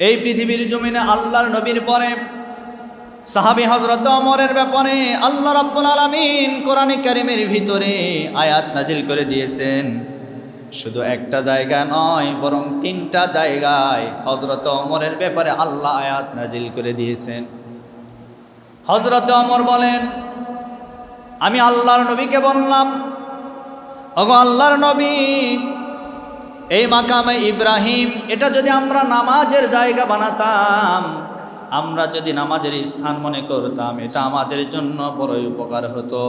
এই পৃথিবীর জমিনে আল্লাহর নবীর পরে, সাহাবি হজরত অমরের ব্যাপারে আল্লাহ রাব্বুল আলামিন কোরআনে কারিমের ভিতরে আয়াত নাজিল করে দিয়েছেন। শুধু একটা জায়গা নয়, বরং তিনটা জায়গায় হজরত অমরের ব্যাপারে আল্লাহ আয়াত নাজিল করে দিয়েছেন। হজরত অমর বলেন, আমি আল্লাহর নবীকে বললাম, ওগো আল্লাহর নবী এই মাকামে ইব্রাহিম, এটা যদি আমরা নামাজের জায়গা বানাতাম, আমরা যদি নামাজের স্থান মনে করতাম, এটা আমাদের জন্য বড়ই উপকার হতো।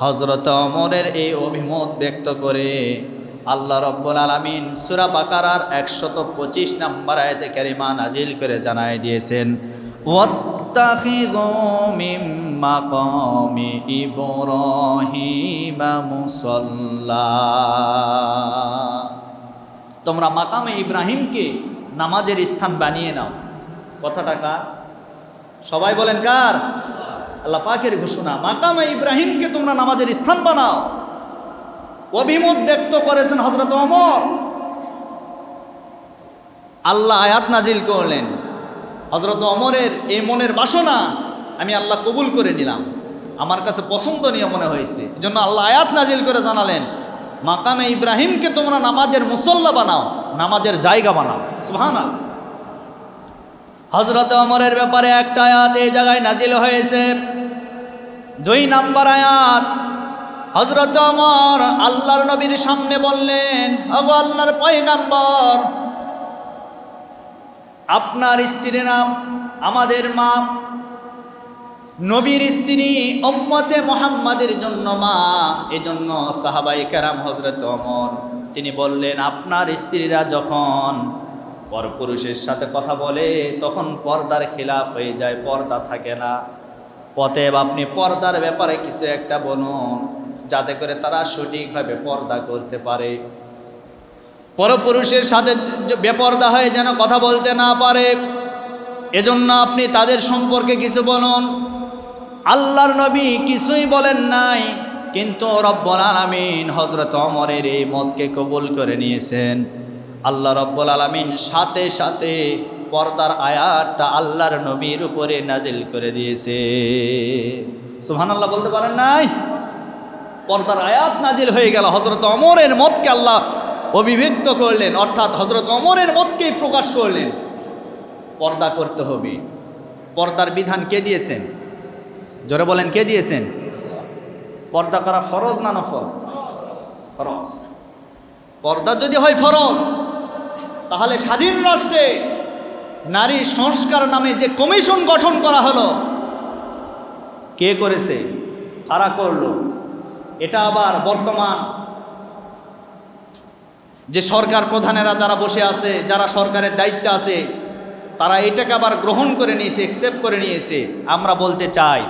হজরত অমরের এই অভিমত ব্যক্ত করে আল্লাহ রব্বুল আলমিন সুরা বাকারার একশত পঁচিশ নম্বর আয়তে ক্যারিমা নাজিল করে জানাই দিয়েছেন ইব্রাহিম মুসল্লা। তোমরা মাকামে ইব্রাহিমকে নামাজের স্থান বানিয়ে নাও। কথাটা কার? সবাই বলেন কার? আল্লাহ পাকের ঘোষণা, মাকামে ইব্রাহিমকে তোমরা নামাজের স্থান বানাও। অভিমত ব্যক্ত করেছেন হজরত অমর আল্লাহ আয়াত নাজিল করলেন। হজরত অমরের এই মনের বাসনা আমি আল্লাহ কবুল করে নিলাম। আমার কাছে পছন্দনীয় মনে হয়েছে। এজন্য আল্লাহ আয়াত নাজিল করে জানালেন মাকামে ইব্রাহিমকে তোমরা নামাজের মুসল্লা বানাও, নামাজের জায়গা বানাও। সুহানা হজরত অমরের ব্যাপারে একটা আয়াত এই জায়গায় নাজিল হয়েছে। দুই নাম্বার আয়াত হজরত অমর আল্লাহর নবীর সামনে বললেন অগো আল্লাহর পয়গাম্বর, আপনার স্ত্রীর নাম, আমাদের মা নবীর স্ত্রী ওম্মতে মোহাম্মদের জন্য মা, এজন্য সাহাবাই কারাম হজরত অমর তিনি বললেন, আপনার স্ত্রীরা যখন পরপুরুষের সাথে কথা বলে, তখন পর্দার খিলাফ হয়ে যায়, পর্দা থাকে না। অতএব আপনি পর্দার ব্যাপারে কিছু একটা বলুন, যাতে করে তারা সঠিকভাবে পর্দা করতে পারে। পরপুরুষের সাথে বেপর্দা হয়ে যেন কথা বলতে না পারে, এজন্য আপনি তাদের সম্পর্কে কিছু বলুন। আল্লাহর নবী কিছুই বলেন নাই, কিন্তু রব্বুল আলামিন হজরত অমরের এই মতকে কবুল করে নিয়েছেন। আল্লাহ রব্বুল আলামিন সাথে সাথে পর্দার আয়াতটা আল্লাহর নবীর উপরে নাজিল করে দিয়েছে। সুহান আল্লাহ বলতে পারেন নাই? পর্দার আয়াত নাজিল হয়ে গেল হজরত অমরের মতকে আল্লাহ অভিব্যক্ত করলেন, অর্থাৎ হজরত অমরের মতকেই প্রকাশ করলেন। পর্দা করতে হবে। পর্দার বিধান কে দিয়েছেন? জোরে বলেন, কে দিয়েছেন? পর্দা করা ফরজ না নফল? ফরজ। পর্দা যদি হয় ফরজ, তাহলে স্বাধীন রাষ্ট্রে নারী সংস্কার নামে যে কমিশন গঠন করা হলো, কে করেছে? কারা করল? এটা আবার বর্তমান যে সরকার প্রধানেরা যারা বসে আছে, যারা সরকারের দায়িত্বে আছে, তারা এটাকে আবার গ্রহণ করে নিয়েছে অ্যাকসেপ্ট করে নিয়েছে। আমরা বলতে চাই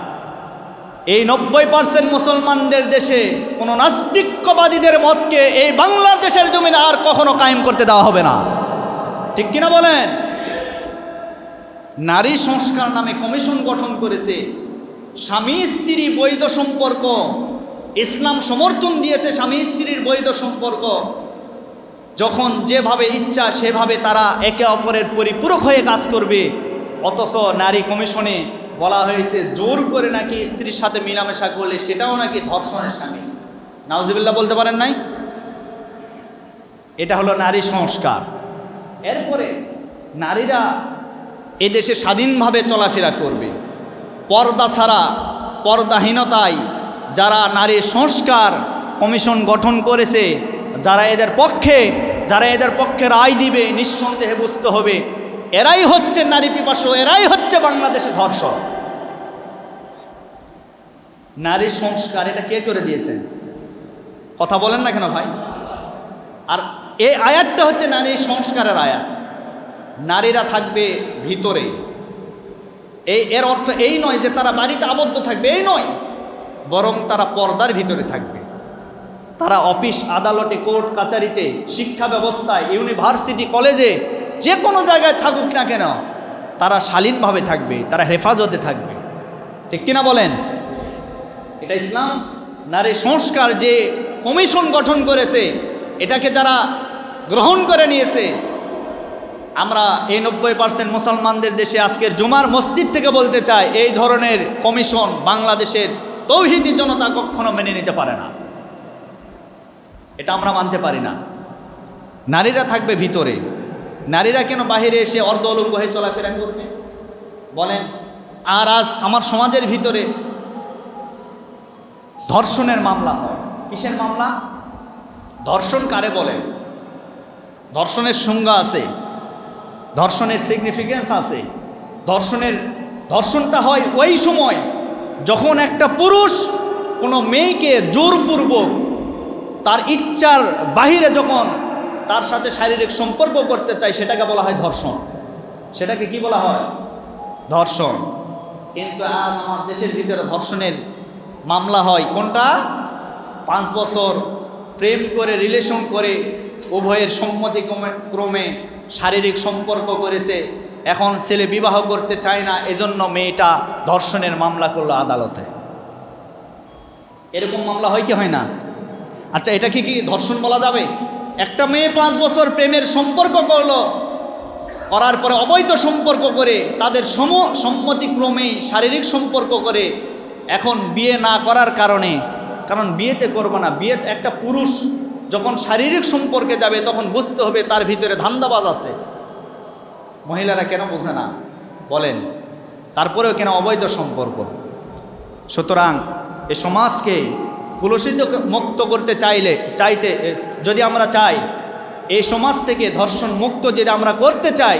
এই নব্বই পার্সেন্ট মুসলমানদের দেশে কোনো নাস্তিক্যবাদীদের মতকে এই বাংলাদেশের জমিনে আর কখনো কায়েম করতে দেওয়া হবে না। ঠিক কিনা বলেন? নারী সংস্কার নামে কমিশন গঠন করেছে। স্বামী স্ত্রী বৈধ সম্পর্ক। ইসলাম সমর্থন দিয়েছে স্বামী স্ত্রীর বৈধ সম্পর্ক। যখন যেভাবে ইচ্ছা সেভাবে তারা একে অপরের পরিপূরক হয়ে কাজ করবে। অথচ নারী কমিশনে বলা হয়েছে, জোর করে নাকি স্ত্রীর সাথে মিলামেশা করলে সেটাও নাকি ধর্ষণের স্বামী নাউজিবিল্লা বলতে পারেন নাই? এটা হলো নারী সংস্কার। এরপরে নারীরা এদেশে স্বাধীনভাবে চলাফেরা করবে। পর্দা ছাড়া, পর্দাহীনতায় যারা নারী সংস্কার কমিশন গঠন করেছে, যারা এদের পক্ষে, যারা এদের পক্ষে রায় দিবে, নিঃসন্দেহে বুঝতে হবে, এরাই হচ্ছে নারী পিপাসু, এরাই হচ্ছে বাংলাদেশে ধর্ষক। নারী সংস্কার, এটা কে করে দিয়েছেন কথা বলেন না কেন ভাই? আর এই আয়াতটা হচ্ছে নারী সংস্কারের আয়াত। নারীরা থাকবে ভিতরে। এই, এর অর্থ এই নয় যে তারা বাড়িতে আবদ্ধ থাকবে, এই নয়। বরং তারা পর্দার ভিতরে থাকবে। তারা অফিস, আদালতে, কোর্ট, কাচারিতে, শিক্ষা ব্যবস্থায়, ইউনিভার্সিটি, কলেজে, যে কোনো জায়গায় থাকুক না কেন, তারা শালীনভাবে থাকবে, তারা হেফাজতে থাকবে। ঠিক কিনা বলেন? এটা ইসলাম নারী সংস্কার যে কমিশন গঠন করেছে, এটাকে যারা গ্রহণ করে নিয়েছে, আমরা এই নব্বই পার্সেন্ট মুসলমানদের দেশে আজকের জুমার মসজিদ থেকে বলতে চাই, এই ধরনের কমিশন বাংলাদেশের তৌহিদি জনতা কখনো মেনে নিতে পারে না। এটা আমরা মানতে পারি না। নারীরা থাকবে ভিতরে। নারীরা কেন বাহিরে এসে অর্ধ অলঙ্গ হয়ে চলাফেরা করবে? বলেন, আর আজ আমার সমাজের ভিতরে ধর্ষণের মামলা হয়। কিসের মামলা? ধর্ষণ কারে বলে? ধর্ষণের সংজ্ঞা আছে। ধর্ষণের সিগনিফিকেন্স আছে। ধর্ষণের, ধর্ষণটা হয় ওই সময় যখন একটা পুরুষ কোনো মেয়েকে জোরপূর্বক তার ইচ্ছার বাহিরে যখন তার সাথে শারীরিক সম্পর্ক করতে চায়, সেটাকে বলা হয় ধর্ষণ। সেটাকে কি বলা হয়? ধর্ষণ। কিন্তু আজ আমার দেশের ভিতরে ধর্ষণের মামলা হয়। কোনটা? পাঁচ বছর প্রেম করে রিলেশন করে, উভয়ের সম্মতি ক্রমে- শারীরিক সম্পর্ক করেছে। এখন ছেলে বিবাহ করতে চায় না, এজন্য মেয়েটা ধর্ষণের মামলা করল আদালতে। এরকম মামলা হয় কি হয় না? আচ্ছা এটা কি কি ধর্ষণ বলা যাবে? একটা মেয়ে পাঁচ বছর প্রেমের সম্পর্ক করল, করার পরে অবৈধ সম্পর্ক করে, তাদের সম সম্মতিক্রমেই শারীরিক সম্পর্ক করে এখন বিয়ে না করার কারণে, কারণ বিয়েতে করব না, বিয়ে একটা পুরুষ যখন শারীরিক সম্পর্কে যাবে তখন বুঝতে হবে তার ভিতরে ধান্দাবাজ আছে। মহিলারা কেন বোঝে না? বলেন, তারপরেও কেন অবৈধ সম্পর্ক? সুতরাং এ সমাজকে কুলসিত মুক্ত করতে চাইলে, চাইতে যদি আমরা চাই এই সমাজ থেকে ধর্ষণ মুক্ত যদি আমরা করতে চাই,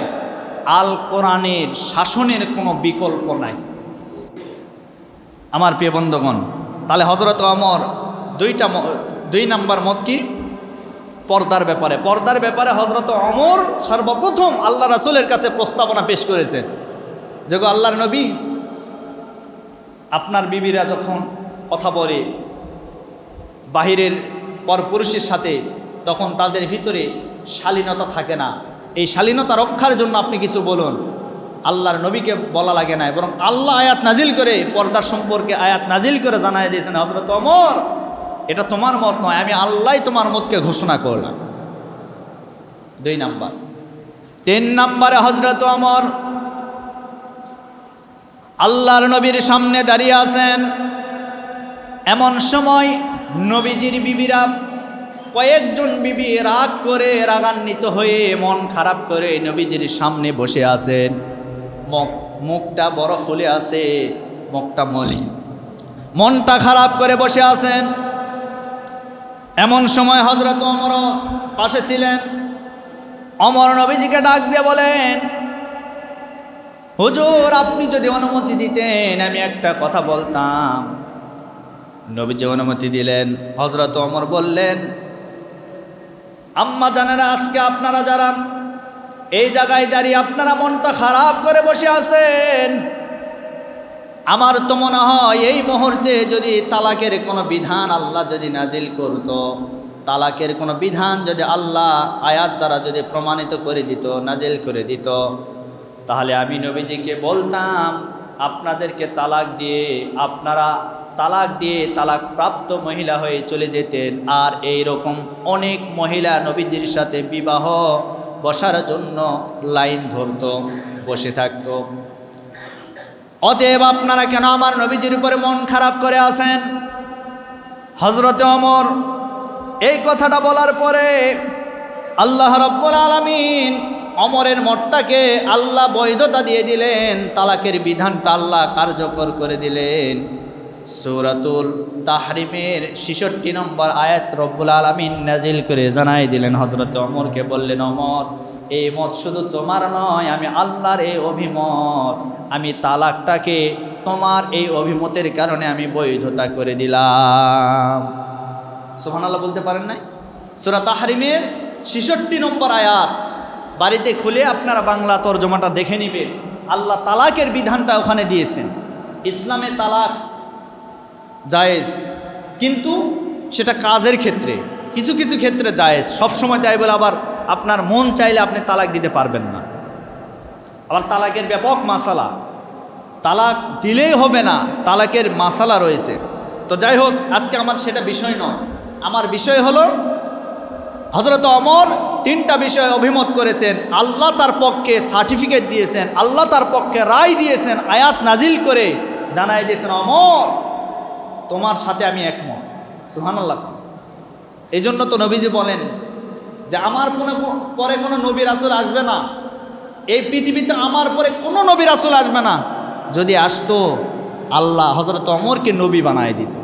আল কোরআনের শাসনের কোনো বিকল্প নাই। আমার প্রিয় বন্ধুগণ, তাহলে হজরত অমর দুইটা দুই নাম্বার মত কি? পর্দার ব্যাপারে। পর্দার ব্যাপারে হজরত অমর সর্বপ্রথম আল্লাহ রাসুলের কাছে প্রস্তাবনা পেশ করেছে। যে গো আল্লাহর নবী, আপনার বিবিরা যখন কথা বলে, বাহিরের পরপুরুষের সাথে, তখন তাদের ভিতরে শালীনতা থাকে না। এই শালীনতা রক্ষার জন্য আপনি কিছু বলুন। আল্লাহর নবীকে বলা লাগে না। বরং আল্লাহ আয়াত নাজিল করে, পর্দা সম্পর্কে আয়াত নাজিল করে জানাই দিয়েছেন হজরত অমর এটা তোমার মত নয়, আমি আল্লাহ তোমার মতকে ঘোষণা করলাম। দুই নাম্বার। তিন নাম্বারে হজরত অমর আল্লাহর নবীর সামনে দাঁড়িয়ে আছেন। এমন সময় নবীজির বিবিরা কয়েকজন বিবি রাগ করে, রাগান্বিত হয়ে মন খারাপ করে নবীজির সামনে বসে আছেন। মুখ মুখটা বড় ফুলে আছে, মুখটা মলি মনটা খারাপ করে বসে আছেন। এমন সময় হজরত অমর পাশে ছিলেন। অমর নবীজিকে ডাক দিয়ে বলেন, হুজুর, আপনি যদি অনুমতি দিতেন, আমি একটা কথা বলতাম। নবীজি অনুমতি দিলেন। হজরত অমর বললেন, আম্মা জানেরা, আজকে আপনারা যারা এই জায়গায় দাঁড়িয়ে আপনারা মনটা খারাপ করে বসে আছেন। আমার তো মনে হয় এই মুহূর্তে যদি তালাকের কোনো বিধান আল্লাহ যদি নাজিল করতো, তালাকের কোনো বিধান যদি আল্লাহ আয়াত দ্বারা যদি প্রমাণিত করে দিত, নাজিল করে দিত, তাহলে আমি নবীজিকে বলতাম, আপনাদেরকে তালাক দিয়ে আপনারা তালাক দিয়ে তালাক প্রাপ্ত মহিলা হয়ে চলে যেতেন। আর এই রকম অনেক মহিলা নবীজির সাথে বিবাহ বসার জন্য লাইন ধরতো, বসে থাকত। অতএব আপনারা কেন আমার নবীজির উপরে মন খারাপ করে আসেন হজরতে অমর এই কথাটা বলার পরে আল্লাহ রব্বুল আলমিন অমরের মঠটাকে আল্লাহ বৈধতা দিয়ে দিলেন, তালাকের বিধানটা আল্লাহ কার্যকর করে দিলেন। সৌরাতুল তাহরিমের ছিষট্টি নম্বর আয়াত রব্বুল আলমিন নাজিল করে জানাই দিলেন হজরত অমরকে বললেন, অমর, এই মত শুধু তোমার নয়, আমি আল্লাহর এই অভিমত। আমি তালাকটাকে তোমার এই অভিমতের কারণে আমি বৈধতা করে দিলাম। সোহান আল্লাহ বলতে পারেন নাই? সুরা তাহারিমের ছিষট্টি নম্বর আয়াত, বাড়িতে খুলে আপনারা বাংলা তর্জমাটা দেখে নেবেন। আল্লাহ তালাকের বিধানটা ওখানে দিয়েছেন। ইসলামে তালাক জায়েজ। কিন্তু সেটা কাজের ক্ষেত্রে, কিছু কিছু ক্ষেত্রে জায়েজ। সবসময় তাই বলে আবার আপনার মন চাইলে আপনি তালাক দিতে পারবেন না। আবার তালাকের ব্যাপক মাসালা। তালাক দিলেই হবে না, তালাকের মাসালা রয়েছে। তো যাই হোক, আজকে আমার সেটা বিষয় নয়। আমার বিষয় হলো হজরত অমর তিনটা বিষয়ে অভিমত করেছেন। আল্লাহ তার পক্ষে সার্টিফিকেট দিয়েছেন, আল্লাহ তার পক্ষে রায় দিয়েছেন, আয়াত নাজিল করে জানাই দিয়েছেন অমর তোমার সাথে আমি একমত। সুহানাল্লাহ এই জন্য তো নবীজি বলেন যে, আমার কোনো পরে কোনো নবীর আসল আসবে না। এই পৃথিবীতে আমার পরে কোনো নবীর আসল আসবে না। যদি আসতো, আল্লাহ হজরত অমরকে নবী বানায় দিত।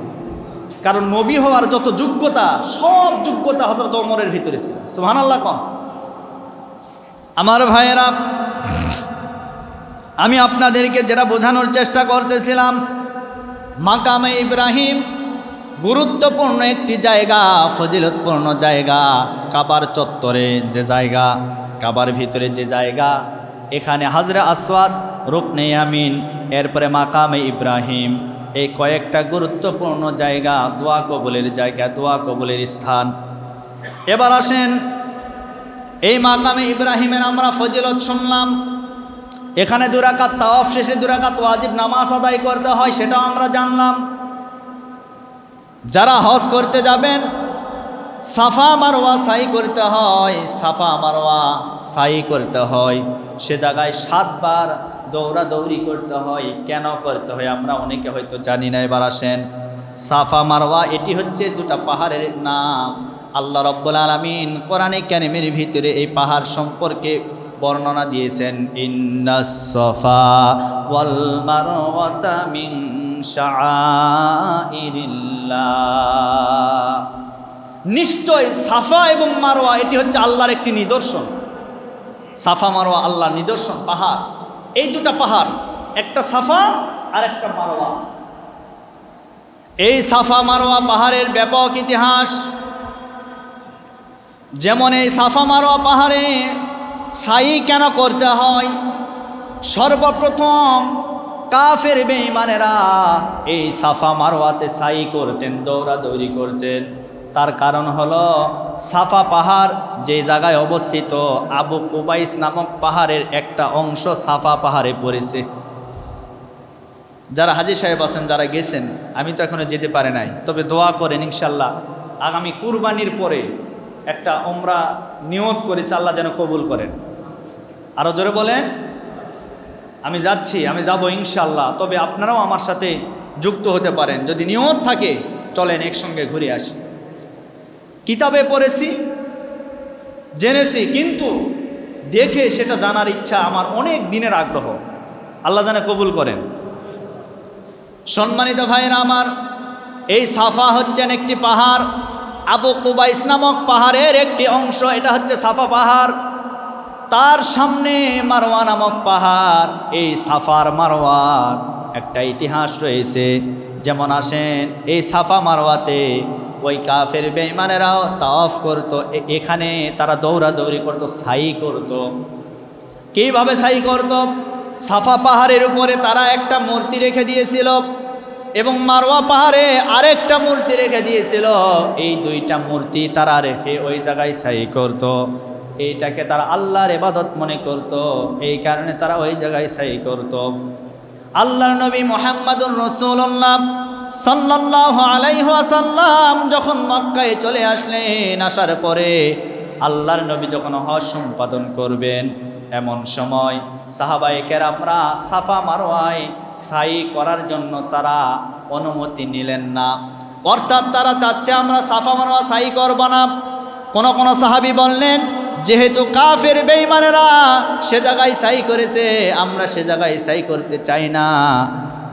কারণ নবী হওয়ার যত যোগ্যতা, সব যোগ্যতা হজরত অমরের ভিতরে ছিল। সুহান আল্লাহ কম আমার ভাইয়েরা, আমি আপনাদেরকে যেটা বোঝানোর চেষ্টা করতেছিলাম মাকামে ইব্রাহিম গুরুত্বপূর্ণ একটি জায়গা, ফজিলতপূর্ণ জায়গা, কাবার চত্বরে যে জায়গা, কাবার ভিতরে যে জায়গা, এখানে হাজরা আসওয়াদ, রুকনে আমিন এরপরে মাকামে ইব্রাহিম। এই কয়েকটা গুরুত্বপূর্ণ জায়গা, দোয়া কবুলের জায়গা, দোয়া কবুলের স্থান। এবার আসেন, এই মাকামে ইব্রাহিমের আমরা ফজিলত শুনলাম এখানে দুরাকাত, তাওয়াফ শেষে দুরাকাত ওয়াজিব নামাজ আদায় করতে হয়, সেটাও আমরা জানলাম। যারা হজ করতে যাবেন, সাফা মারোয়া সাই করতে হয়, সাফা মারোয়া সাই করতে হয়। সে জায়গায় সাতবার দৌড়াদৌড়ি করতে হয়, কেন করতে হয় আমরা অনেকে হয়তো জানি না, এবার আসেন। সাফা মারওয়া, এটি হচ্ছে দুটা পাহাড়ের নাম। আল্লাহ রব্বুল আলমিন কোরআনে ক্যানেমের ভিতরে এই পাহাড় সম্পর্কে বর্ণনা দিয়েছেন ওয়াল নিশ্চয় সাফা এবং মারোয়া এটি হচ্ছে আল্লাহর একটি নিদর্শন। সাফা মারোয়া আল্লাহর নিদর্শন, পাহাড়। এই দুটা পাহাড়, একটা সাফা আর একটা মারোয়া এই সাফা মারোয়া পাহাড়ের ব্যাপক ইতিহাস। যেমন এই সাফা মারোয়া পাহাড়ে সাই কেন করতে হয়? সর্বপ্রথম কাফের বেঈমানেরা এই সাফা মারোয়াতে সাই করতেন, দৌড়াদৌড়ি করতেন। তার কারণ হলো সাফা পাহাড় যে জায়গায় অবস্থিত আবু কুবাইস নামক পাহাড়ের একটা অংশ সাফা পাহাড়ে পড়েছে। যারা হাজির সাহেব আছেন, যারা গেছেন, আমি তো এখনও যেতে পারে নাই। তবে দোয়া করেন ইনশাল্লাহ, আগামী কুরবানির পরে একটা ওমরা নিয়ত করেছে, আল্লাহ যেন কবুল করেন। আরও জোরে বলেন, আমি যাচ্ছি, আমি যাব ইনশাল্লাহ তবে আপনারাও আমার সাথে যুক্ত হতে পারেন। যদি নিয়ত থাকে, চলেন একসঙ্গে ঘুরে আসি। কিতাবে পড়েছি, জেনেছি, কিন্তু দেখে সেটা জানার ইচ্ছা আমার অনেক দিনের আগ্রহ। আল্লাহ জানে কবুল করেন। সম্মানিত ভাইয়েরা আমার, এই সাফা হচ্ছেন একটি পাহাড় আবু কুবাইস নামক পাহাড়ের একটি অংশ, এটা হচ্ছে সাফা পাহাড়। তার সামনে মারোয়া নামক পাহাড়, এই সাফার মারোয়ার একটা ইতিহাস রয়েছে, যেমন আসেন, এই সাফা মারোয়াতে ওই কাফের বেইমানেরাও তাওয়াফ করতো এখানে তারা দৌড়াদৌড়ি করতো সাই করতো। কীভাবে সাই করত? সাফা পাহাড়ের উপরে তারা একটা মূর্তি রেখে দিয়েছিল। এবং মারোয়া পাহাড়ে আরেকটা মূর্তি রেখে দিয়েছিল এই দুইটা মূর্তি তারা রেখে ওই জায়গায় সাই করত। এইটাকে তারা আল্লাহর এবাদত মনে করত। এই কারণে তারা ওই জায়গায় সাই করত। আল্লাহর নবী মোহাম্মদুর রসুল্লাহ সাল্লাহ আলাইহাসাল্লাম যখন মক্কায় চলে আসলেন, আসার পরে আল্লাহর নবী যখন হজ সম্পাদন করবেন এমন সময় সাহাবাই কেরামরা সাফা মারোয়ায় সাই করার জন্য তারা অনুমতি নিলেন না। অর্থাৎ তারা চাচ্ছে আমরা সাফা মারোয়া সাই করব না। কোনো কোনো সাহাবি বললেন, যেহেতু কাফের বেইমানেরা সে জায়গায় সাই করেছে, আমরা সে জায়গায় সাই করতে চাই না।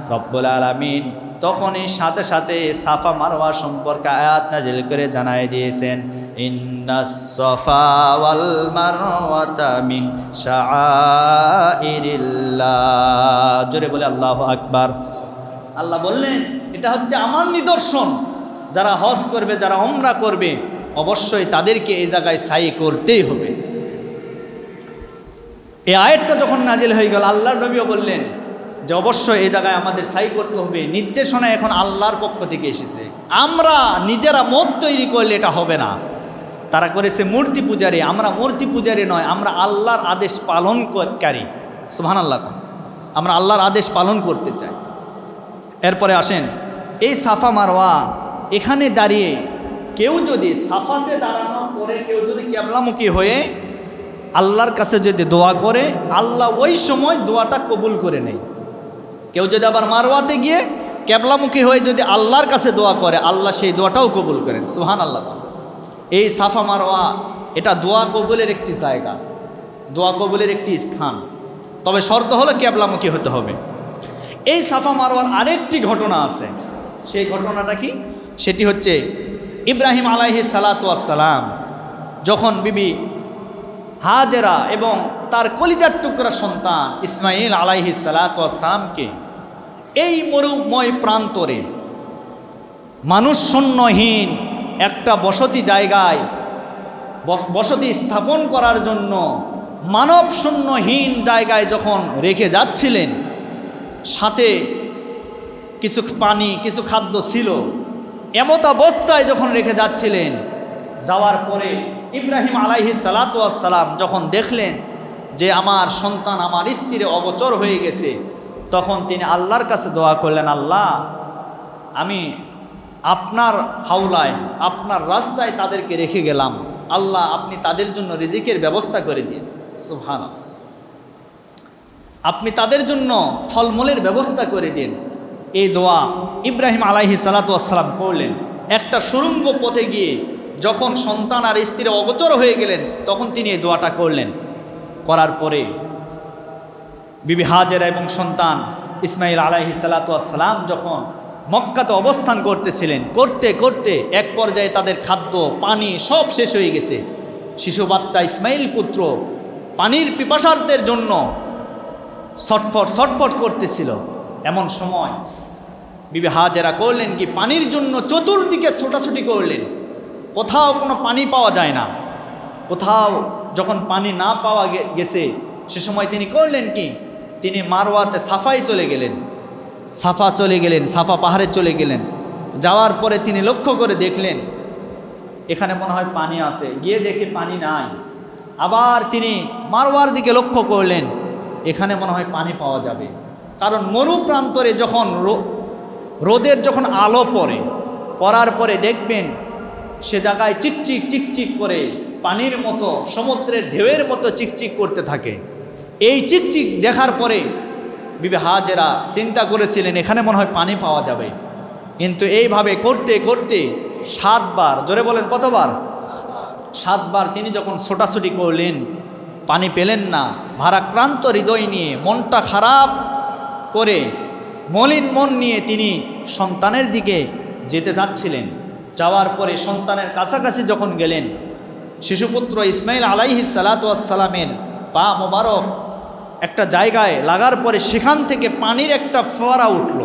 রব্বুল আলামিন তখনই সাথে সাথে সাফা মারওয়া সম্পর্কে আয়াত নাজিল করে জানাই দিয়েছেন জোরে বলে আল্লাহ আকবার। আল্লাহ বললেন, এটা হচ্ছে আমার নিদর্শন। যারা হজ করবে, যারা ওমরা করবে, অবশ্যই তাদেরকে এই জায়গায় সাই করতেই হবে। এই আয়েরটা যখন নাজিল হয়ে গেল আল্লাহ নবীও বললেন যে অবশ্যই এই জায়গায় আমাদের সাই করতে হবে, নির্দেশনা এখন আল্লাহর পক্ষ থেকে এসেছে। আমরা নিজেরা মত তৈরি করলে এটা হবে না। তারা করেছে মূর্তি পূজারি, আমরা মূর্তি পূজারি নয়, আমরা আল্লাহর আদেশ পালনকারী সুহান আল্লাহ আমরা আল্লাহর আদেশ পালন করতে চাই। এরপরে আসেন, এই সাফা মারওয়া, এখানে দাঁড়িয়ে কেউ যদি সাফাতে দাঁড়ানো, পরে কেউ যদি ক্যাবলামুখী হয়ে আল্লাহর কাছে যদি দোয়া করে, আল্লাহ ওই সময় দোয়াটা কবুল করে নেয়। কেউ যদি আবার মারওয়াতে গিয়ে ক্যাবলামুখী হয়ে যদি আল্লাহর কাছে দোয়া করে, আল্লাহ সেই দোয়াটাও কবুল করেন। সুহান আল্লাহ এই সাফা মারোয়া এটা দোয়া কবুলের একটি জায়গা, দোয়া কবুলের একটি স্থান। তবে শর্ত হলো ক্যাবলামুখী হতে হবে। এই সাফা মারোয়ার আরেকটি ঘটনা আছে। সেই ঘটনাটা কি? সেটি হচ্ছে ইব্রাহিম আলাইহি সালাতাম যখন বিবি হাজেরা এবং তার কলিজার টুকরা সন্তান ইসমাইল আলাইহি সালাতামকে এই মরুময় প্রান্তরে মানুষ শূন্যহীন একটা বসতি জায়গায় বস- বসতি স্থাপন করার জন্য মানব শূন্যহীন জায়গায় যখন রেখে যাচ্ছিলেন, সাথে কিছু পানি, কিছু খাদ্য ছিল, এমত অবস্থায় যখন রেখে যাচ্ছিলেন, যাওয়ার পরে ইব্রাহিম আলাইহি সালাতাম যখন দেখলেন যে আমার সন্তান আমার স্ত্রীর অগচর হয়ে গেছে তখন তিনি আল্লাহর কাছে দোয়া করলেন, আল্লাহ, আমি আপনার হাওলায়, আপনার রাস্তায় তাদেরকে রেখে গেলাম। আল্লাহ, আপনি তাদের জন্য রিজিকের ব্যবস্থা করে দিন। সুহান আপনি তাদের জন্য ফলমূলের ব্যবস্থা করে দিন। এই দোয়া ইব্রাহিম আলাইহি সালাতাম করলেন। একটা সুরঙ্গ পথে গিয়ে যখন সন্তান আর স্ত্রী অগোচর হয়ে গেলেন, তখন তিনি এই দোয়াটা করলেন। করার পরে বিবি হাজেরা এবং সন্তান ইসমাইল আলাইহি সালাতাম যখন মক্কাতে অবস্থান করতেছিলেন, করতে করতে এক পর্যায়ে তাদের খাদ্য, পানি সব শেষ হয়ে গেছে। শিশু বাচ্চা ইসমাইল পুত্র পানির পিপাসার্থের জন্য ছটফট ছটফট করতেছিল। এমন সময় বিবি হাজেরা করলেন কি, পানির জন্য চতুর্দিকে ছোটাছুটি করলেন। কোথাও কোনো পানি পাওয়া যায় না। কোথাও যখন পানি না পাওয়া গেছে, সে সময় তিনি করলেন কি তিনি মারওয়াতে সাফাই চলে গেলেন। সাফা চলে গেলেন, সাফা পাহাড়ে চলে গেলেন। যাওয়ার পরে তিনি লক্ষ্য করে দেখলেন, এখানে মনে হয় পানি আছে। গিয়ে দেখে পানি নাই। আবার তিনি মারওয়ার দিকে লক্ষ্য করলেন, এখানে মনে হয় পানি পাওয়া যাবে। কারণ মরু প্রান্তরে যখন রোদের যখন আলো পড়ে, পড়ার পরে দেখবেন, সে জায়গায় চিকচিক চিকচিক করে পানির মতো, সমুদ্রের ঢেউয়ের মতো চিকচিক করতে থাকে। এই চিকচিক দেখার পরে বিবে হাজেরা চিন্তা করেছিলেন, এখানে মনে হয় পানি পাওয়া যাবে। কিন্তু এইভাবে করতে করতে সাতবার, জোরে বলেন কতবার? সাতবার তিনি যখন ছোটাছুটি করলেন, পানি পেলেন না, ভারাক্রান্ত হৃদয় নিয়ে, মনটা খারাপ করে মলিন মন নিয়ে তিনি সন্তানের দিকে যেতে যাচ্ছিলেন। যাওয়ার পরে সন্তানের কাছাকাছি যখন গেলেন, শিশুপুত্র ইসমাইল আলাইহি সালাতামের পা মোবারক একটা জায়গায় লাগার পরে সেখান থেকে পানির একটা ফোয়ারা উঠল।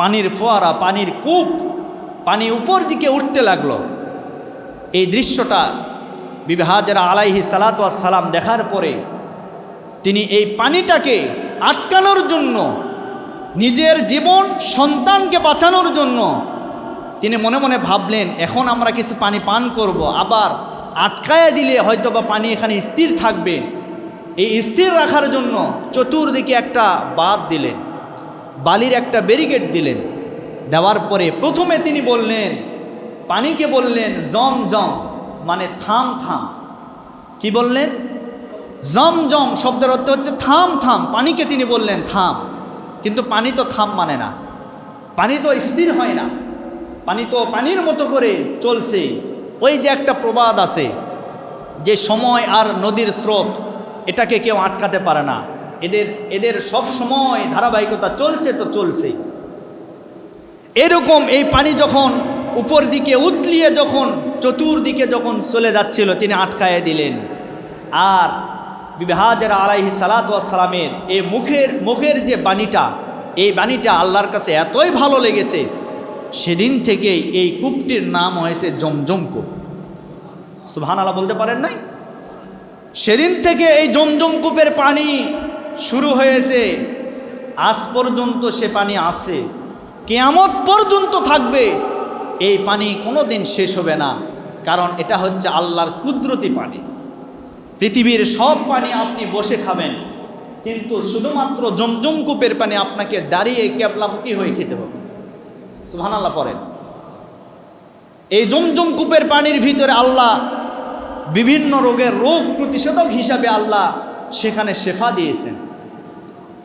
পানির ফোয়ারা, পানির কূপ, পানি উপর দিকে উঠতে লাগল। এই দৃশ্যটা বিবাহাজারা আলাইহি সালাম দেখার পরে তিনি এই পানিটাকে আটকানোর জন্য, নিজের জীবন, সন্তানকে বাঁচানোর জন্য তিনি মনে মনে ভাবলেন, এখন আমরা কিছু পানি পান করব, আবার আটকায়া দিলে হয়তো বা পানি এখানে স্থির থাকবে। এই স্থির রাখার জন্য চতুর্দিকে একটা বাদ দিলেন, বালির একটা ব্যারিকেড দিলেন। দেওয়ার পরে প্রথমে তিনি বললেন, পানিকে বললেন জম জম মানে থাম থাম। কি বললেন? জম জম শব্দের অর্থ হচ্ছে থাম থাম, পানিকে তিনি বললেন থাম। কিন্তু পানি তো থাম মানে না। পানি তো স্থির হয় না। পানি তো পানির মতো করে চলছে। ওই যে একটা প্রবাদ আছে, যে সময় আর নদীর স্রোত এটাকে কেউ আটকাতে পারে না। এদের এদের সব সময় ধারাবাহিকতা চলছে তো চলছে এরকম এই পানি যখন উপর দিকে উতলিয়ে যখন চতুর্দিকে যখন চলে যাচ্ছিল, তিনি আটকায়ে দিলেন। আর বিবাহাজের আলাইহি সালাতামের এই মুখের মুখের যে বাণীটা, এই বাণীটা আল্লাহর কাছে এতই ভালো লেগেছে, সেদিন থেকেই এই কূপটির নাম হয়েছে জমজম কূপ সুবহান আল্লাহ বলতে পারেন নাই? সেদিন থেকে এই জমজম কূপের পানি শুরু হয়েছে। আজ পর্যন্ত সে পানি আছে। কেয়ামত পর্যন্ত থাকবে। এই পানি কোনো দিন শেষ হবে না। কারণ এটা হচ্ছে আল্লাহর কুদরতি পানি। পৃথিবীর সব পানি আপনি বসে খাবেন। কিন্তু শুধুমাত্র জমজম কূপের পানি আপনাকে দাঁড়িয়ে ক্যাপলামুখী হয়ে খেতে হবে। সুবহান আল্লাহ পড়েন। এই জমজম কূপের পানির ভিতরে আল্লাহ বিভিন্ন রোগের রোগ প্রতিষেধক হিসাবে আল্লাহ সেখানে শেফা দিয়েছেন।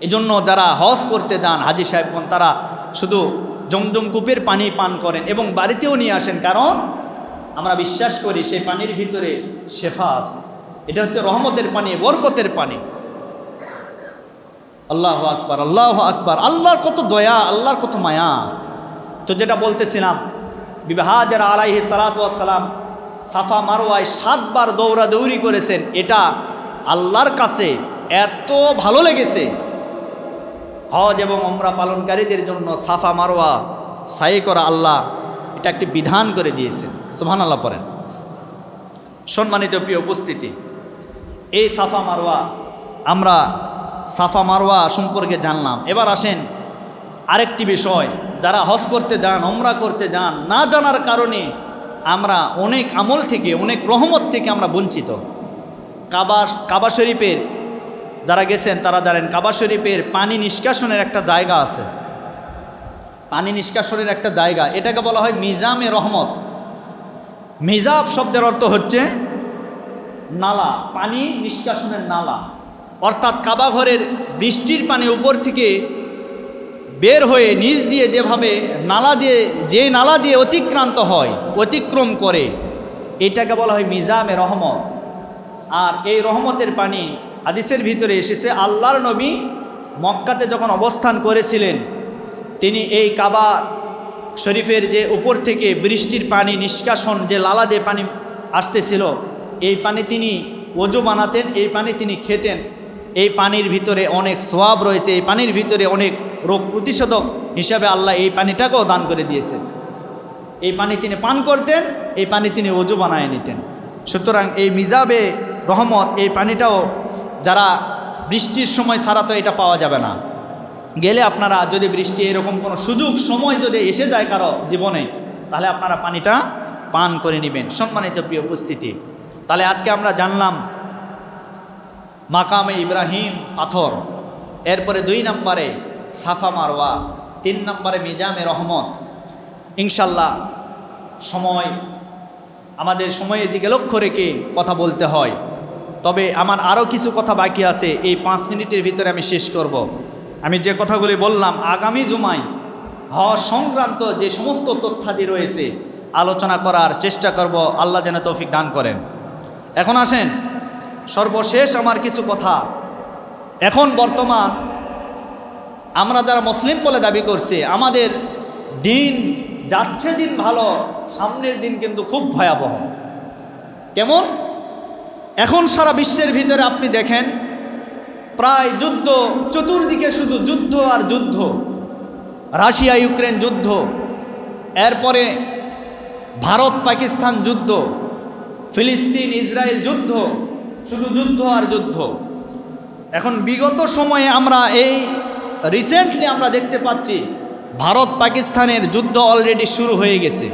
এজন্য যারা হজ করতে যান, হাজি সাহেবগণ তারা শুধু জমজম কূপের পানি পান করেন এবং বাড়িতেও নিয়ে আসেন। কারণ আমরা বিশ্বাস করি সেই পানির ভিতরে শেফা আছে। এটা হচ্ছে রহমতের পানি, বরকতের পানি। আল্লাহ আকবার আল্লাহ আকবার, আল্লাহর কত দয়া, আল্লাহর কত মায়া। তো যেটা বলতেছিলাম বিবাহাজার আলাইহি সালাতাম সাফা মারোয়ায় সাতবার দৌড়া দৌড়ি করেছেন। এটা আল্লাহর কাছে এত ভালো লেগেছে। হজ এবং অমরা পালনকারীদের জন্য সাফা মারোয়া সাই করা আল্লাহ এটা একটি বিধান করে দিয়েছেন। সুহান আল্লাহ পড়েন। সম্মানিত প্রিয় উপস্থিতি, এই সাফা মারোয়া আমরা সাফা মারোয়া সম্পর্কে জানলাম। এবার আসেন আরেকটি বিষয়, যারা হজ করতে যান অমরা করতে যান, না জানার কারণে আমরা অনেক আমল থেকে, অনেক রহমত থেকে আমরা বঞ্চিত। কাবা কাবা শরীফের যারা গেছেন, তারা জানেন কাবা শরীফের পানি নিষ্কাশনের একটা জায়গা আছে। পানি নিষ্কাশনের একটা জায়গা, এটাকে বলা হয় মিজামে রহমত। মিজাব শব্দের অর্থ হচ্ছে নালা, পানি নিষ্কাশনের নালা। অর্থাৎ কাবা ঘরের বৃষ্টির পানি উপর থেকে বের হয়ে নিচ দিয়ে যেভাবে নালা দিয়ে, যে নালা দিয়ে অতিক্রান্ত হয়, অতিক্রম করে, এটাকে বলা হয় মিজামে রহমত। আর এই রহমতের পানি হাদিসের ভিতরে এসেছে, আল্লাহর নবী মক্কাতে যখন অবস্থান করেছিলেন, তিনি এই কাবা শরীফের যে উপর থেকে বৃষ্টির পানি, নিষ্কাশন যে লালা দিয়ে পানি আসতেছিল, এই পানি তিনি ওজু বানাতেন, এই পানি তিনি খেতেন। এই পানির ভিতরে অনেক সোয়াব রয়েছে, এই পানির ভিতরে অনেক রোগ প্রতিষেধক হিসাবে আল্লাহ এই পানিটাকেও দান করে দিয়েছে। এই পানি তিনি পান করতেন, এই পানি তিনি ওজু বানায় নিতেন। সুতরাং এই মিজাবে রহমত, এই পানিটাও যারা বৃষ্টির সময় ছাড়া তো এটা পাওয়া যাবে না। গেলে আপনারা যদি বৃষ্টি এরকম কোনো সুযোগ, সময় যদি এসে যায় কারও জীবনে, তাহলে আপনারা পানিটা পান করে নেবেন। সম্মানিত প্রিয় উপস্থিতি, তাহলে আজকে আমরা জানলাম মাকামে ইব্রাহিম পাথর। এরপরে দুই নম্বরে সাফা মারওয়া, তিন নম্বরে মিজামে রহমত। ইনশাল্লাহ সময়, আমাদের সময়ের দিকে লক্ষ্য রেখে কথা বলতে হয়। তবে আমার আরও কিছু কথা বাকি আছে, এই পাঁচ মিনিটের ভিতরে আমি শেষ করব। আমি যে কথাগুলি বললাম আগামী জুমায়, হওয়া সংক্রান্ত যে সমস্ত তথ্যাদি রয়েছে, আলোচনা করার চেষ্টা করব, আল্লাহ যেন তৌফিক দান করেন। এখন আসেন সর্বশেষ আমার কিছু কথা। এখন বর্তমান আমরা যারা মুসলিম বলে দাবি করছি, আমাদের দিন যাচ্ছে দিন ভালো, সামনের দিন কিন্তু খুব ভয়াবহ। কেমন? এখন সারা বিশ্বের ভিতরে আপনি দেখেন, প্রায় যুদ্ধ, চতুর্দিকে শুধু যুদ্ধ আর যুদ্ধ। রাশিয়া, ইউক্রেন যুদ্ধ, এরপরে ভারত পাকিস্তান যুদ্ধ ফিলিস্তিন ইসরায়েল যুদ্ধ শুধু যুদ্ধ আর যুদ্ধ। এখন বিগত সময়ে আমরা এই রিসেন্টলি আমরা দেখতে পাচ্ছি ভারত পাকিস্তানের যুদ্ধ অলরেডি শুরু হয়ে গেছে।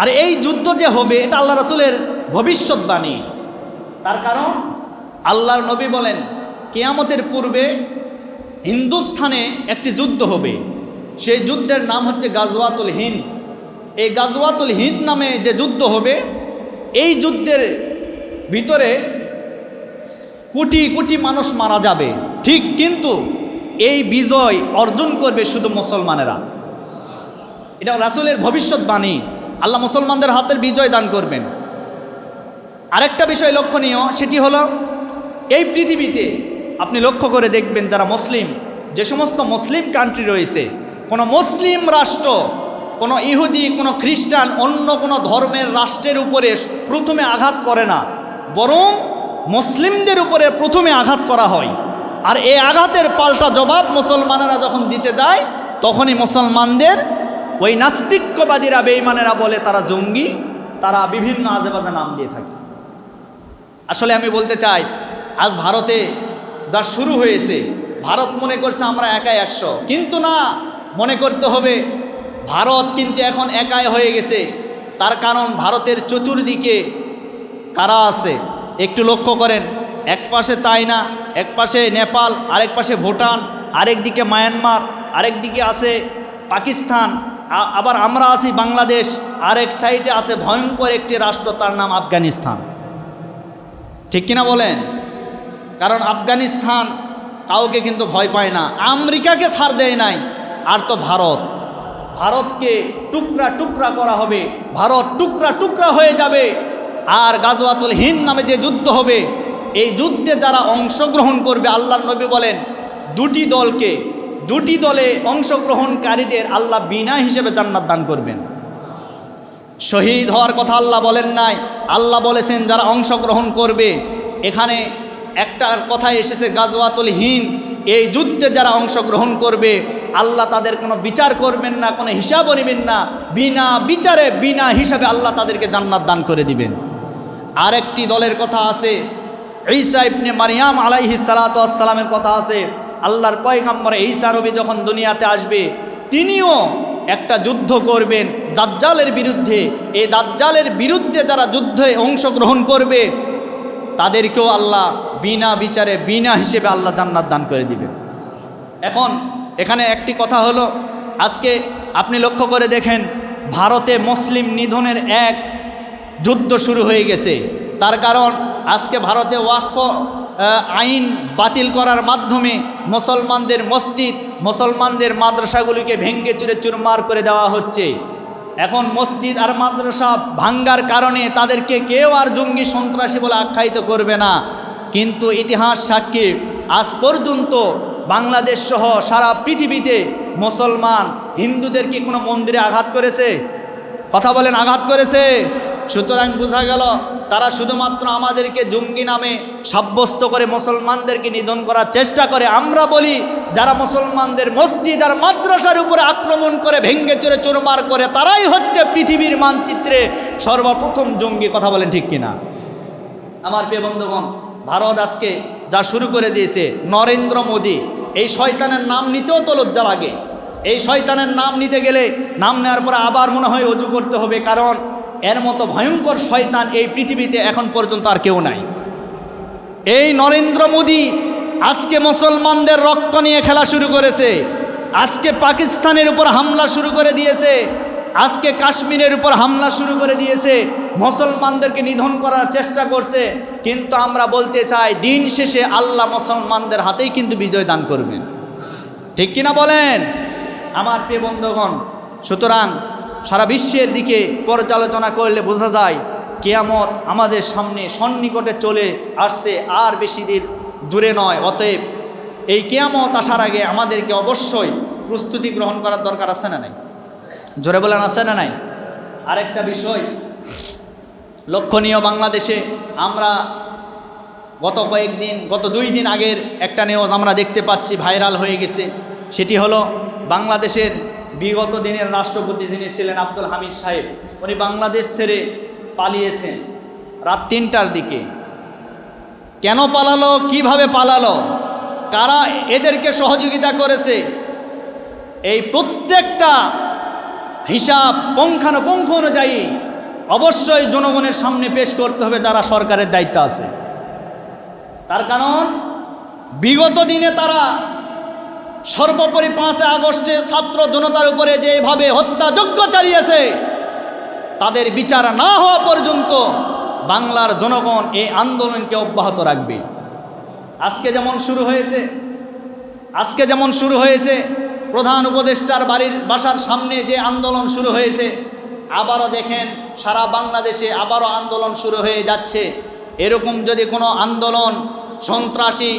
আর এই যুদ্ধ যে হবে, এটা আল্লাহ রাসুলের ভবিষ্যৎবাণী তার কারণ, আল্লাহর নবী বলেন, কেয়ামতের পূর্বে হিন্দুস্থানে একটি যুদ্ধ হবে। সেই যুদ্ধের নাম হচ্ছে গাজওয়াতুল হিন্দ। এই গাজওয়াতুল হিন্দ নামে যে যুদ্ধ হবে, এই যুদ্ধের ভিতরে কোটি কোটি মানুষ মারা যাবে। ঠিক কিন্তু এই বিজয় অর্জন করবে শুধু মুসলমানেরা। এটা রাসুলের ভবিষ্যৎবাণী আল্লাহ মুসলমানদের হাতের বিজয় দান করবেন। আরেকটা বিষয় লক্ষণীয়, সেটি হলো এই পৃথিবীতে আপনি লক্ষ্য করে দেখবেন যারা মুসলিম, যে সমস্ত মুসলিম কান্ট্রি রয়েছে, কোনো মুসলিম রাষ্ট্র, কোনো ইহুদি, কোনো খ্রিস্টান, অন্য কোনো ধর্মের রাষ্ট্রের উপরে প্রথমে আঘাত করে না। বরং মুসলিমদের উপরে প্রথমে আঘাত করা হয়। আর এই আঘাতের পাল্টা জবাব মুসলমানেরা যখন দিতে যায়, তখনই মুসলমানদের ওই নাস্তিক্যবাদীরা বেইমানেরা বলে তারা জঙ্গি, তারা বিভিন্ন আজেবাজে নাম দিয়ে থাকে। আসলে আমি বলতে চাই, আজ ভারতে যা শুরু হয়েছে, ভারত মনে করছে আমরা একাই একশো। কিন্তু না, মনে করতে হবে, ভারত কিন্তু এখন একাই হয়ে গেছে। তার কারণ ভারতের চতুর্দিকে কারা আছে? একটু লক্ষ্য করেন। এক পাশে চায়না, এক পাশে নেপাল, আরেক পাশে ভুটান, আরেক দিকে মায়ানমার, আরেক দিকে আছে পাকিস্তান আবার আমরা আছি বাংলাদেশ, আরেক সাইডে আছে ভয়ঙ্কর একটি রাষ্ট্র, তার নাম আফগানিস্তান। ঠিক কিনা বলেন? কারণ আফগানিস্তান কাউকে কিন্তু ভয় পায় না, আমেরিকাকে ছাড় দেয় নাই, আর তো ভারত। ভারতকে টুকরা টুকরা করা হবে, ভারত টুকরা টুকরা হয়ে যাবে। আর গাজওয়াতুল হিন্দ নামে যে যুদ্ধ হবে, এই যুদ্ধে যারা অংশগ্রহণ করবে, আল্লাহর নবী বলেন, দুটি দলকে, দুটি দলে অংশগ্রহণকারীদের আল্লাহ বিনা হিসেবে জান্নাত দান করবেন। শহীদ হওয়ার কথা আল্লাহ বলেন নাই। আল্লাহ বলেছেন, যারা অংশগ্রহণ করবে, এখানে একটা কথা এসেছে, গাজওয়াতুল হিন্দ, এই যুদ্ধে যারা অংশগ্রহণ করবে, আল্লাহ তাদের কোনো বিচার করবেন না, কোনো হিসাবও নেবেন না, বিনা বিচারে, বিনা হিসাবে আল্লাহ তাদেরকে জান্নাত দান করে দিবেন। আরেকটি দলের কথা আছে। ঈসা ইবনে মারিয়াম আলাইহি সালাতামের কথা আছে। আল্লাহর পয়গাম্বর ঈসা রবি যখন দুনিয়াতে আসবে, তিনিও একটা যুদ্ধ করবেন দাজ্জালের বিরুদ্ধে। এই দাজ্জালের বিরুদ্ধে যারা যুদ্ধে অংশগ্রহণ করবে, তাদেরকেও আল্লাহ বিনা বিচারে, বিনা হিসেবে আল্লাহ জান্নাত দান করে দিবে। এখন এখানে একটি কথা হলো, আজকে আপনি লক্ষ্য করে দেখেন, ভারতে মুসলিম নিধনের এক যুদ্ধ শুরু হয়ে গেছে। তার কারণ আজকে ভারতে ওয়াকফ আইন বাতিল করার মাধ্যমে মুসলমানদের মসজিদ, মুসলমানদের মাদ্রাসাগুলিকে ভেঙ্গে চুরে চুরমার করে দেওয়া হচ্ছে। এখন মসজিদ আর মাদ্রাসা ভাঙ্গার কারণে তাদেরকে কেউ আর জঙ্গি সন্ত্রাসী বলে আখ্যায়িত করবে না। কিন্তু ইতিহাস সাক্ষী, আজ পর্যন্ত বাংলাদেশ সহ সারা পৃথিবীতে মুসলমান হিন্দুদের কি কোনো মন্দিরে আঘাত করেছে? কথা বলেন, আঘাত করেছে? সুতরাং বোঝা গেল, তারা শুধুমাত্র আমাদেরকে জঙ্গি নামে সাব্যস্ত করে মুসলমানদেরকে নিধন করার চেষ্টা করে। আমরা বলি, যারা মুসলমানদের মসজিদ আর মাদ্রাসার উপরে আক্রমণ করে, ভেঙ্গে চড়ে চোরমার করে, তারাই হচ্ছে পৃথিবীর মানচিত্রে সর্বপ্রথম জঙ্গি কথা বলেন ঠিক কিনা? আমার প্রিয় বন্ধুগণ, ভারত আজকে যা শুরু করে দিয়েছে, নরেন্দ্র মোদী, এই শয়তানের নাম নিতেও তো লজ্জা লাগে। এই শয়তানের নাম নিতে গেলে নাম নেওয়ার পরে আবার মনে হয় অজু করতে হবে, কারণ এর মতো ভয়ঙ্কর শয়তান এই পৃথিবীতে এখন পর্যন্ত আর কেউ নাই। এই নরেন্দ্র মোদী আজকে মুসলমানদের রক্ত নিয়ে খেলা শুরু করেছে, আজকে পাকিস্তানের উপর হামলা শুরু করে দিয়েছে, আজকে কাশ্মীরের উপর হামলা শুরু করে দিয়েছে, মুসলমানদেরকে নিধন করার চেষ্টা করছে, কিন্তু আমরা বলতে চাই দিন শেষে আল্লাহ মুসলমানদের হাতেই কিন্তু বিজয় দান করবেন। ঠিক কিনা বলেন? আমার প্রিয় বন্ধুগণ, সুতরাং সারা বিশ্বের দিকে পর্যালোচনা করলে বোঝা যায়, কেয়ামত আমাদের সামনে সন্নিকটে চলে আসছে আর বেশি দিন দূরে নয়। অতএব এই কেয়ামত আসার আগে আমাদেরকে অবশ্যই প্রস্তুতি গ্রহণ করার দরকার আছে না নাই? জোরে বলেন, আছে না নাই? আরেকটা বিষয়, লক্ষণীয় বাংলাদেশে আমরা গত কয়েকদিন, গত দুই দিন আগের একটা নিউজ আমরা দেখতে পাচ্ছি ভাইরাল হয়ে গেছে। সেটি হলো বাংলাদেশের বিগত দিনের রাষ্ট্রপতি যিনি ছিলেন আব্দুল হামিদ সাহেব, উনি বাংলাদেশ ছেড়ে পালিয়েছেন রাত তিনটার দিকে। কেন পালালো? কীভাবে পালালো? কারা এদেরকে সহযোগিতা করেছে? এই প্রত্যেকটা হিসাব পঙ্খানুপুঙ্খ অনুযায়ী অবশ্যই জনগণের সামনে পেশ করতে হবে যারা সরকারের দায়িত্ব আছে। তার কারণ, বিগত দিনে তারা সর্বোপরি পাঁচে আগস্টে ছাত্র জনতার উপরে যেভাবে হত্যাযজ্ঞ চালিয়েছে, তাদের বিচার না হওয়া পর্যন্ত বাংলার জনগণ এই আন্দোলনকে অব্যাহত রাখবে। আজকে যেমন শুরু হয়েছে, আজকে যেমন শুরু হয়েছে, প্রধান উপদেষ্টার বাড়ির বাসার সামনে যে আন্দোলন শুরু হয়েছে, আবারও দেখেন সারা বাংলাদেশে আবারও আন্দোলন শুরু হয়ে যাচ্ছে। এরকম যদি কোনো আন্দোলন সন্ত্রাসী,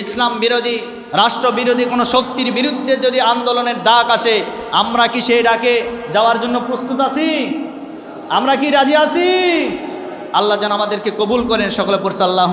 ইসলাম বিরোধী রাষ্ট্রবিরোধী কোনো শক্তির বিরুদ্ধে যদি আন্দোলনের ডাক আসে, আমরা কি সেই ডাকে যাওয়ার জন্য প্রস্তুত আছি? আমরা কি রাজি আছি? আল্লাহ যেন আমাদেরকে কবুল করেন, সকলে পড়ছে আল্লাহ